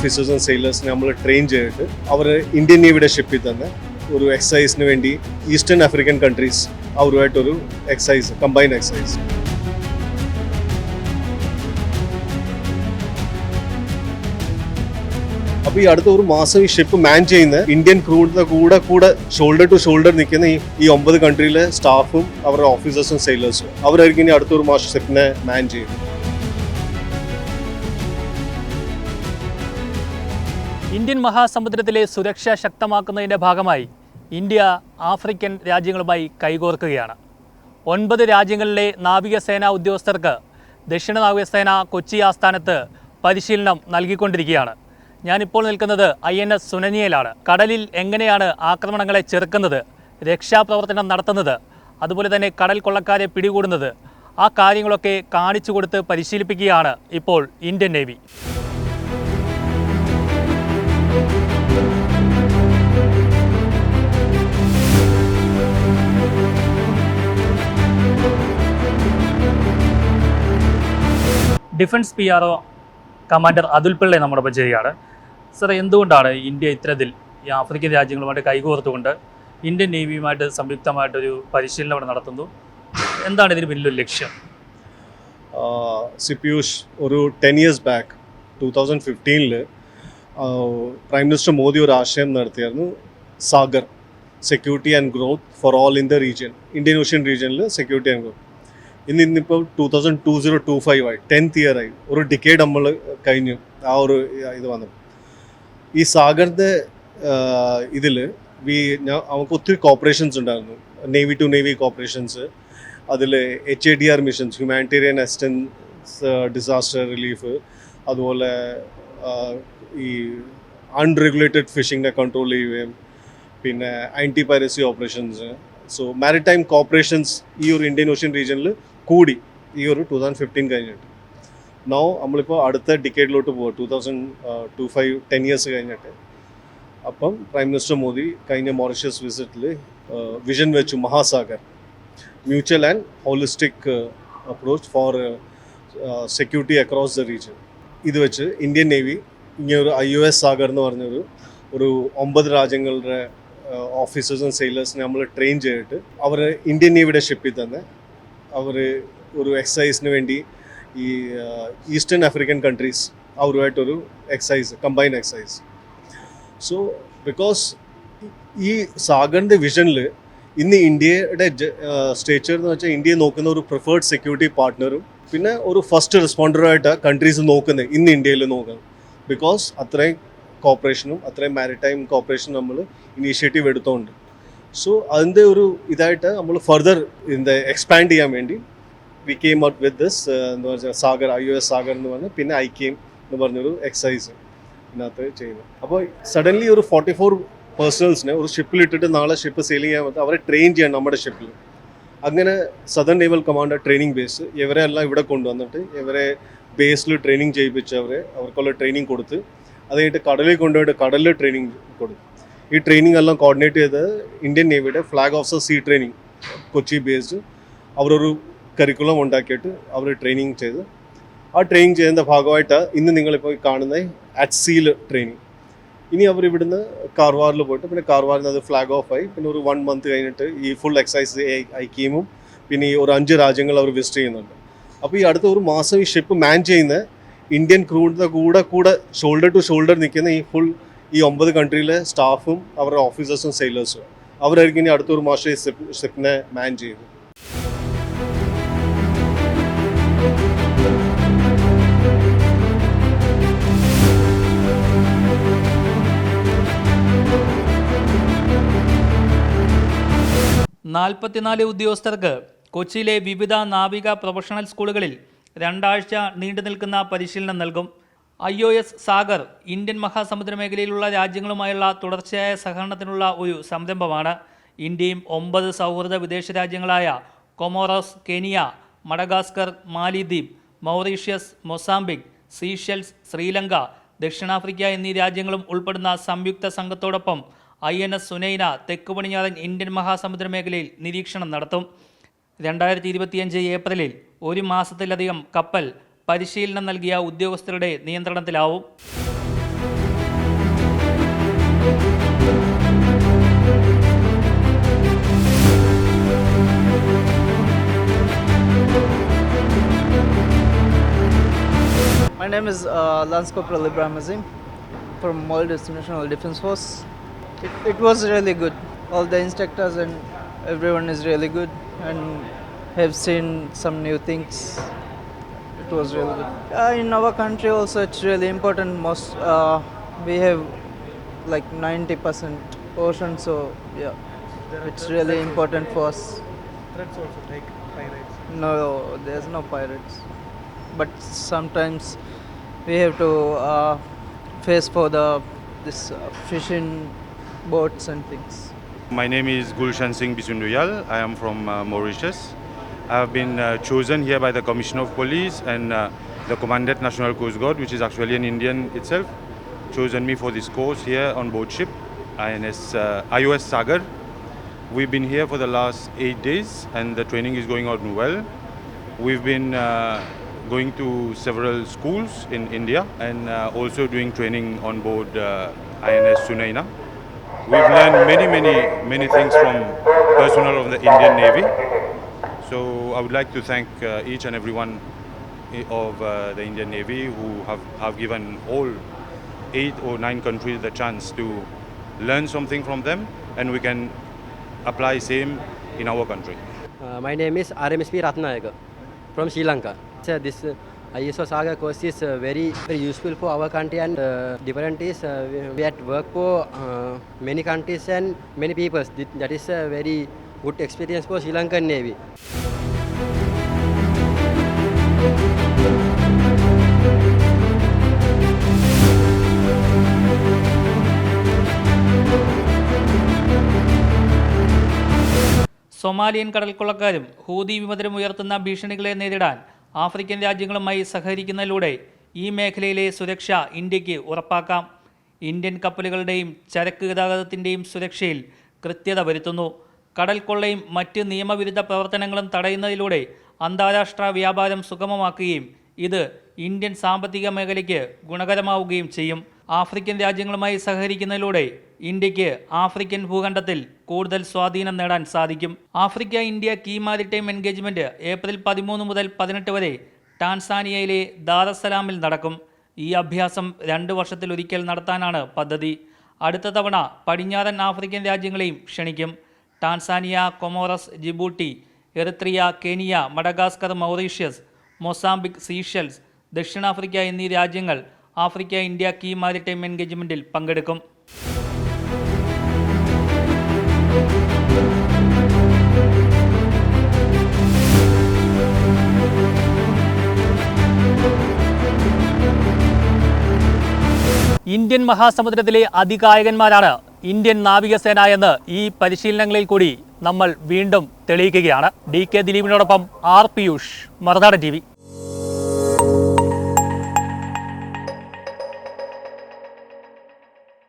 ഓഫീസേഴ്സും സെയിലേഴ്സിനെ നമ്മൾ ട്രെയിൻ ചെയ്തിട്ട് അവർ ഇന്ത്യൻ നേവിയുടെ ഷിപ്പിൽ തന്നെ ഒരു എക്സസൈസിന് വേണ്ടി ഈസ്റ്റേൺ ആഫ്രിക്കൻ കൺട്രീസ് അവരുമായിട്ടൊരു എക്സസൈസ് കമ്പൈൻഡ് എക്സസൈസ് അപ്പൊ ഈ അടുത്ത ഒരു മാസം ഈ ഷിപ്പ് മാൻ ചെയ്യുന്ന ഇന്ത്യൻ ക്രൂഡിന്റെ കൂടെ കൂടെ ഷോൾഡർ ടു ഷോൾഡർ നിൽക്കുന്ന ഈ ഈ ഒമ്പത് കൺട്രിയിലെ സ്റ്റാഫും അവരുടെ ഓഫീസേഴ്സും സെയിലേഴ്സും അവരായിരിക്കും ഇനി അടുത്തൊരു മാസം ഷിപ്പിനെ മാൻ ചെയ്യുന്നത്. ഇന്ത്യൻ മഹാസമുദ്രത്തിലെ സുരക്ഷ ശക്തമാക്കുന്നതിന്റെ ഭാഗമായി ഇന്ത്യ ആഫ്രിക്കൻ രാജ്യങ്ങളുമായി കൈകോർക്കുകയാണ്. ഒൻപത് രാജ്യങ്ങളിലെ നാവികസേനാ ഉദ്യോഗസ്ഥർക്ക് ദക്ഷിണ നാവികസേന കൊച്ചി ആസ്ഥാനത്ത് പരിശീലനം നൽകിക്കൊണ്ടിരിക്കുകയാണ്. ഞാനിപ്പോൾ നിൽക്കുന്നത് ഐ എൻ എസ് സുനനിയയിലാണ്. കടലിൽ എങ്ങനെയാണ് ആക്രമണങ്ങളെ ചെറുക്കുന്നത് രക്ഷാപ്രവർത്തനം നടത്തുന്നത് അതുപോലെ തന്നെ കടൽ കൊള്ളക്കാരെ പിടികൂടുന്നത് ആ കാര്യങ്ങളൊക്കെ കാണിച്ചു കൊടുത്ത് പരിശീലിപ്പിക്കുകയാണ് ഇപ്പോൾ Indian navy. Defence P R O commander Atul Pillai നമ്മുടെ ഒപ്പം ചെയ്യുകയാണ്. സർ എന്തുകൊണ്ടാണ് ഇന്ത്യ ഇത്തരത്തിൽ ഈ ആഫ്രിക്കൻ രാജ്യങ്ങളുമായിട്ട് കൈകോർത്തുകൊണ്ട് ഇന്ത്യൻ നേവിയുമായിട്ട് സംയുക്തമായിട്ടൊരു പരിശീലനം ഇവിടെ നടത്തുന്നു? എന്താണ് ഇതിന് പിന്നിലൊരു ലക്ഷ്യം? സിപ്യൂഷ് ഒരു ten years back two thousand ഫിഫ്റ്റീനിൽ prime minister Modi ഒരു ആശയം നടത്തിയായിരുന്നു Sagar security and growth for all in the region Indian ocean റീജിയനിൽ സെക്യൂരിറ്റി ആൻഡ് ഗ്രോത്ത് ഇന്ന് ഇന്നിപ്പോൾ two thousand two zero two five ആയി. ടെൻത്ത് ഇയർ ആയി. ഒരു ഡിക്കേഡ് നമ്മൾ കഴിഞ്ഞു. ആ ഒരു ഇത് വന്നു. ഈ സാഗറിന്റെ ഇതിൽ വി നമുക്ക് ഒത്തിരി കോപ്പറേഷൻസ് ഉണ്ടായിരുന്നു. നേവി ടു നേവി കോപ്പറേഷൻസ് അതിൽ H A D R missions humanitarian assistance disaster relief അതുപോലെ ഈ അൺറെഗുലേറ്റഡ് ഫിഷിങ്ങിനെ കൺട്രോൾ ചെയ്യുകയും പിന്നെ anti piracy operations so maritime cooperations ഈ ഒരു ഇന്ത്യൻ ഓഷ്യൻ റീജിയനിൽ കൂടി ഈ ഒരു ടൂ തൗസൻഡ് ഫിഫ്റ്റീൻ കഴിഞ്ഞിട്ട്. നോ നമ്മളിപ്പോൾ അടുത്ത ഡിക്കേഡിലോട്ട് പോകുക two thousand two five ten years കഴിഞ്ഞിട്ട്. അപ്പം പ്രൈം മിനിസ്റ്റർ മോദി കഴിഞ്ഞ മോറിഷ്യസ് വിസിറ്റിൽ വിഷൻ വെച്ചു Mahasagar. Mutual and holistic approach for security across the region ഇത് വെച്ച് ഇന്ത്യൻ നേവി ഇങ്ങനൊരു ഐ ഒ എസ് സാഗർ എന്ന് പറഞ്ഞൊരു ഒരു ഒമ്പത് രാജ്യങ്ങളുടെ ഓഫീസേഴ്സും സെയിലേഴ്സിനെ നമ്മൾ ട്രെയിൻ ചെയ്തിട്ട് അവർ ഇന്ത്യൻ നേവിയുടെ ഷിപ്പിൽ തന്നെ അവർ ഒരു എക്സസൈസിന് വേണ്ടി ഈ eastern African countries അവരുമായിട്ടൊരു exercise combine exercise so because ഈ സാഗറിന്റെ വിഷനിൽ ഇന്ന് ഇന്ത്യയുടെ സ്റ്റേച്ചർ എന്ന് വെച്ചാൽ ഇന്ത്യയെ നോക്കുന്ന ഒരു പ്രിഫേർഡ് സെക്യൂരിറ്റി പാർട്ട്ണറും പിന്നെ ഒരു ഫസ്റ്റ് റെസ്പോണ്ടറുമായിട്ട് കൺട്രീസ് നോക്കുന്നത് ഇന്ന് ഇന്ത്യയിൽ നോക്കുന്നത് ബിക്കോസ് അത്രയും കോപ്പറേഷനും അത്രയും മാരിടൈം കോപ്പറേഷനും നമ്മൾ ഇനീഷ്യേറ്റീവ് എടുത്തോണ്ട്. സോ അതിന്റെ ഒരു ഇതായിട്ട് നമ്മൾ ഫർദർ ഇതിന്റെ എക്സ്പാൻഡ് ചെയ്യാൻ വേണ്ടി we came out with this എന്ന് പറഞ്ഞാൽ Sagar I O S Sagar എന്ന് പറഞ്ഞ് പിന്നെ ഐ കെയിം എന്ന് പറഞ്ഞൊരു എക്സസൈസ് ഇതിനകത്ത് ചെയ്യുന്നത്. അപ്പോൾ സഡൻലി ഒരു ഫോർട്ടി ഫോർ പേഴ്സണൽസിനെ ഒരു ഷിപ്പിൽ ഇട്ടിട്ട് നാളെ ഷിപ്പ് സെയിൽ ചെയ്യാൻ പറ്റും അവരെ ട്രെയിൻ ചെയ്യണം നമ്മുടെ ഷിപ്പിൽ അങ്ങനെ southern naval commander training base ഇവരെ എല്ലാം ഇവിടെ കൊണ്ടുവന്നിട്ട് ഇവരെ ബേസിൽ ട്രെയിനിങ് ചെയ്യിപ്പിച്ച് അവരെ അവർക്കുള്ള ട്രെയിനിങ് കൊടുത്ത് അത് കഴിഞ്ഞിട്ട് കടലിൽ കൊണ്ടുപോയിട്ട് കടലിൽ ട്രെയിനിങ് കൊടുത്തു. ഈ ട്രെയിനിങ് എല്ലാം കോർഡിനേറ്റ് ചെയ്ത് Indian നേവിയുടെ flag officer sea training Kochi based അവരൊരു കരിക്കുലം ഉണ്ടാക്കിയിട്ട് അവർ ട്രെയിനിങ് ചെയ്ത്. ആ ട്രെയിനിങ് ചെയ്യുന്ന ഭാഗമായിട്ട് ഇന്ന് നിങ്ങളിപ്പോൾ കാണുന്ന അറ്റ് സീൽ ട്രെയിനിങ് ഇനി അവർ ഇവിടുന്ന് കാർവാറിൽ പോയിട്ട് പിന്നെ കാർവാറിൽ നിന്ന് അത് ഫ്ലാഗ് ഓഫ് ആയി. പിന്നെ ഒരു വൺ മന്ത് കഴിഞ്ഞിട്ട് ഈ ഫുൾ എക്സൈസ് ഐക്യമും പിന്നെ ഈ ഒരു അഞ്ച് രാജ്യങ്ങൾ അവർ വിസിറ്റ് ചെയ്യുന്നുണ്ട്. അപ്പോൾ ഈ അടുത്ത ഒരു മാസം ഈ ഷിപ്പ് മാൻ ചെയ്യുന്ന ഇന്ത്യൻ ക്രൂഡിന്റെ കൂടെ കൂടെ ഷോൾഡർ ടു ഷോൾഡർ നിൽക്കുന്ന ഈ ഫുൾ ഈ ഒമ്പത് കൺട്രിയിലെ സ്റ്റാഫും അവരുടെ ഓഫീസേഴ്സും സെയിലേഴ്സും അവരായിരിക്കും ഇനി അടുത്തൊരു മാസം ഈ ഷിപ്പ് ഷിപ്പിനെ മാൻ ചെയ്യുന്നത്. നാൽപ്പത്തിനാല് ഉദ്യോഗസ്ഥർക്ക് കൊച്ചിയിലെ വിവിധ നാവിക പ്രൊഫഷണൽ സ്കൂളുകളിൽ രണ്ടാഴ്ച നീണ്ടു നിൽക്കുന്ന പരിശീലനം നൽകും. I O S Sagar Indian മഹാസമുദ്ര മേഖലയിലുള്ള രാജ്യങ്ങളുമായുള്ള തുടർച്ചയായ സഹകരണത്തിനുള്ള ഒരു സംരംഭമാണ്. ഇന്ത്യയും ഒമ്പത് സൗഹൃദ വിദേശ രാജ്യങ്ങളായ കൊമോറോസ് കെനിയ മഡഗാസ്കർ മാലിദ്വീപ് മൗറീഷ്യസ് മൊസാംബിക് സീഷെൽസ് ശ്രീലങ്ക ദക്ഷിണാഫ്രിക്ക എന്നീ രാജ്യങ്ങളും ഉൾപ്പെടുന്ന സംയുക്ത സംഘത്തോടൊപ്പം ഐ എൻ എസ് സുനൈന തെക്ക് പടിഞ്ഞാറൻ ഇന്ത്യൻ മഹാസമുദ്ര മേഖലയിൽ നിരീക്ഷണം നടത്തും. രണ്ടായിരത്തി ഇരുപത്തിയഞ്ച് ഏപ്രിലിൽ ഒരു മാസത്തിലധികം കപ്പൽ പരിശീലനം നൽകിയ ഉദ്യോഗസ്ഥരുടെ നിയന്ത്രണത്തിലാവും My name is uh, Lance Corporal Ibrahim Azim from Maldives National Defense Force. It, it was really good. All the instructors and everyone is really good and have seen some new things. It was really good. Uh, in our country also it's really important. Most uh, we have like 90% ocean, so yeah, it's really important for us. Threats also like pirates. No, there's no pirates. But sometimes we have to uh, face for the this uh, fishing boats and things. My name is Gulshan Singh Bisunduyal. I am from uh, Mauritius. I have been uh, chosen here by the Commissioner of Police and uh, the Commandant National Coast Guard, which is actually an Indian itself, chosen me for this course here on board ship INS uh, IOS Sagar. We've been here for the last eight days, and the training is going on well. We've been uh, going to several schools in India and uh, also doing training on board uh, INS Sunaina. We've learned many, many, many things from personnel of the Indian Navy. So I would like to thank uh, each and every one of uh, the Indian Navy who have, have given all eight or nine countries the chance to learn something from them and we can apply same in our country. Uh, my name is RMSP Ratnayaka from Sri Lanka. So this uh, ISO Saga course is uh, very very useful for our country and uh, different is uh, we- had work for uh, many countries and many peoples. That is a very good experience for Sri Lankan Navy. Somalian കടൽക്കൊള്ളക്കാരും Houthi വിമതരും ഉയർത്തുന്ന ഭീഷണികളെ നേരിടാൻ African രാജ്യങ്ങളുമായി സഹകരിക്കുന്നതിലൂടെ ഈ മേഖലയിലെ സുരക്ഷ ഇന്ത്യയ്ക്ക് ഉറപ്പാക്കാം. ഇന്ത്യൻ കപ്പലുകളുടെയും ചരക്ക് ഗതാഗതത്തിന്റെയും സുരക്ഷയിൽ കൃത്യത വരുത്തുന്നു. കടൽക്കൊള്ളയും മറ്റ് നിയമവിരുദ്ധ പ്രവർത്തനങ്ങളും തടയുന്നതിലൂടെ അന്താരാഷ്ട്ര വ്യാപാരം സുഗമമാക്കുകയും ഇത് ഇന്ത്യൻ സാമ്പത്തിക മേഖലയ്ക്ക് ഗുണകരമാവുകയും ചെയ്യും. ആഫ്രിക്കൻ രാജ്യങ്ങളുമായി സഹകരിക്കുന്നതിലൂടെ ഇന്ത്യയ്ക്ക് ആഫ്രിക്കൻ ഭൂഖണ്ഡത്തിൽ കൂടുതൽ സ്വാധീനം നേടാൻ സാധിക്കും. Africa India key maritime engagement April പതിമൂന്ന് മുതൽ പതിനെട്ട് വരെ ടാൻസാനിയയിലെ ദാറസലാമിൽ നടക്കും. ഈ അഭ്യാസം രണ്ട് വർഷത്തിലൊരിക്കൽ നടത്താനാണ് പദ്ധതി. അടുത്ത തവണ പടിഞ്ഞാറൻ ആഫ്രിക്കൻ രാജ്യങ്ങളെയും ക്ഷണിക്കും. Tanzania Comoros Djibouti Eritrea Kenya Madagascar Mauritius Mozambique Seychelles ദക്ഷിണാഫ്രിക്ക എന്നീ രാജ്യങ്ങൾ ആഫ്രിക്ക ഇന്ത്യ കീ മാരിടൈം എൻഗേജ്മെന്റിൽ പങ്കെടുക്കും. ഇന്ത്യൻ മഹാസമുദ്രത്തിലെ അതികായകന്മാരാണ് ഇന്ത്യൻ നാവികസേന എന്ന് ഈ പരിശീലനങ്ങളിൽ കൂടി നമ്മൾ വീണ്ടും തെളിയിക്കുകയാണ്. ഡി കെ ദിലീപിനോടൊപ്പം ആർ പിയൂഷ് മറുനാടൻ ടി